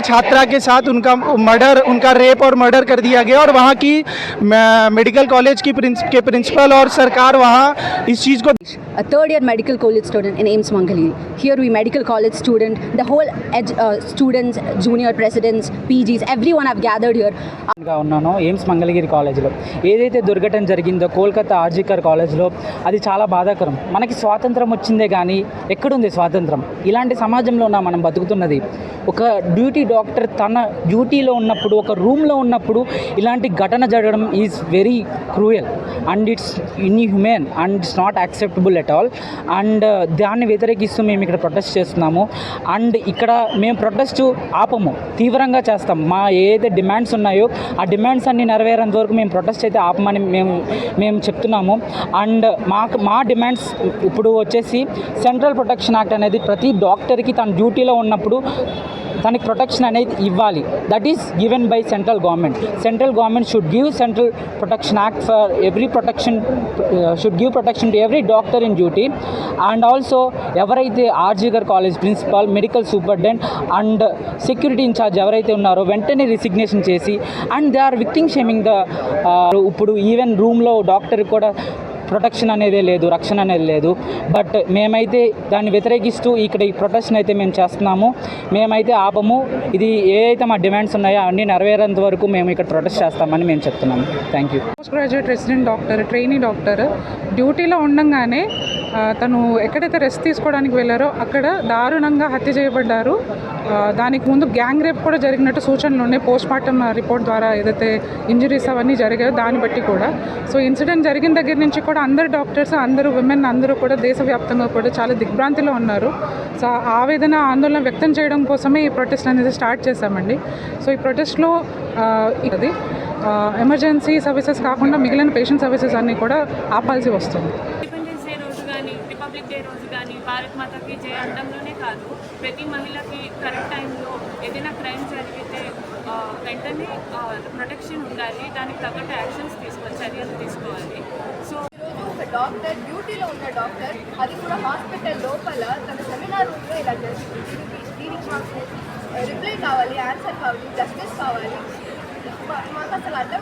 छात्रा के साथ उनका मर्डर उनका रेप और मर्डर कर दिया गया और वहाँ की मेडिकल कॉलेज की प्रिंस, के प्रिंसिपल और सरकार वहाँ इस चीज़ को a third year medical college student in Ames Mangaliri. Here we medical college student, the whole ed- uh, students, junior presidents, PGs, everyone have gathered here. గా ఉన్నాను ఎయిమ్స్ మంగళగిరి కాలేజీలో ఏదైతే దుర్ఘటన జరిగిందో కోల్కతా ఆర్జికర్ కాలేజ్లో అది చాలా బాధాకరం మనకి స్వాతంత్రం వచ్చిందే కానీ ఎక్కడుంది స్వాతంత్రం ఇలాంటి సమాజంలో ఉన్న మనం బతుకుతున్నది ఒక డ్యూటీ డాక్టర్ తన డ్యూటీలో ఉన్నప్పుడు ఒక రూమ్లో ఉన్నప్పుడు ఇలాంటి ఘటన జరగడం is very cruel and it's inhuman and it's not acceptable at all and uh, దాన్ని వ్యతిరేకిస్తూ మేము ఇక్కడ ప్రొటెస్ట్ చేస్తున్నాము. అండ్ ఇక్కడ మేము ప్రొటెస్ట్ ఆపము. తీవ్రంగా చేస్తాం. మా ఏదైతే డిమాండ్స్ ఉన్నాయో ఆ డిమాండ్స్ అన్ని నెరవేరేంత వరకు మేము ప్రొటెస్ట్ అయితే ఆపమని మేము మేము చెప్తున్నాము. అండ్ మాకు మా డిమాండ్స్ ఇప్పుడు వచ్చేసి సెంట్రల్ ప్రొటెక్షన్ యాక్ట్ అనేది ప్రతి డాక్టర్కి తన డ్యూటీలో ఉన్నప్పుడు తనకి ప్రొటెక్షన్ అనేది ఇవ్వాలి. That is given by central government central government should give central protection act for every protection should give protection to every doctor in duty and also ఎవరైతే RG Kar college principal medical superintendent and security incharge ఎవరైతే ఉన్నారో వెంటనే resignation చేసి and they are victim shaming the ఇప్పుడు even రూమ్లో doctor కూడా protection అనేది లేదు రక్షణ అనేది లేదు. బట్ మేమైతే దాన్ని వ్యతిరేకిస్తూ ఇక్కడ ఈ ప్రొటెక్షన్ అయితే మేము చేస్తున్నాము. మేమైతే ఆపము. ఇది ఏ అయితే మా డిమాండ్స్ ఉన్నాయో అన్నీ నెరవేరేంత వరకు మేము ఇక్కడ ప్రొటెస్ట్ చేస్తామని మేము చెప్తున్నాము. Thank you post graduate resident doctor trainee doctor డ్యూటీలో ఉండంగానే తను ఎక్కడైతే రెస్ట్ తీసుకోవడానికి వెళ్ళారో అక్కడ దారుణంగా హత్య చేయబడ్డారు. దానికి ముందు గ్యాంగ్ రేప్ కూడా జరిగినట్టు సూచనలు ఉన్నాయి పోస్ట్ మార్టం రిపోర్ట్ ద్వారా ఏదైతే ఇంజరీస్ అవన్నీ జరిగాయో దాన్ని బట్టి కూడా. సో ఇన్సిడెంట్ జరిగిన దగ్గర నుంచి కూడా అందరు డాక్టర్స్ అందరూ విమెన్ అందరూ కూడా దేశవ్యాప్తంగా కూడా చాలా దిగ్భ్రాంతిలో ఉన్నారు. సో ఆవేదన ఆందోళన వ్యక్తం చేయడం కోసమే ఈ ప్రొటెస్ట్ అనేది స్టార్ట్ చేశామండి. సో ఈ ప్రొటెస్ట్లో ఇది ఎమర్జెన్సీ సర్వీసెస్ కాకుండా మిగిలిన పేషెంట్ సర్వీసెస్ అన్నీ కూడా ఆపాల్సి వస్తుంది ఇండిపెండెన్స్ డే రోజు కానీ రిపబ్లిక్ డే రోజు కానీ భారత్ మాతకి జయ అనడంలోనే కాదు ప్రతి మహిళకి కరెక్ట్ టైంలో ఏదైనా క్రైమ్ జరిగితే వెంటనే ప్రొటెక్షన్ ఉండాలి దానికి తగ్గట్టు యాక్షన్స్ తీసుకోవాలి చర్యలు తీసుకోవాలి. సో ఈరోజు ఒక డాక్టర్ డ్యూటీలో ఉన్న డాక్టర్ అది కూడా హాస్పిటల్ లోపల తన సెమినార్ రూమ్లో ఇలా జరిగింది దీనికి దీనికి మాకు రిప్లై కావాలి ఆన్సర్ కావాలి జస్టిస్ కావాలి. మాకు అసలు అర్థం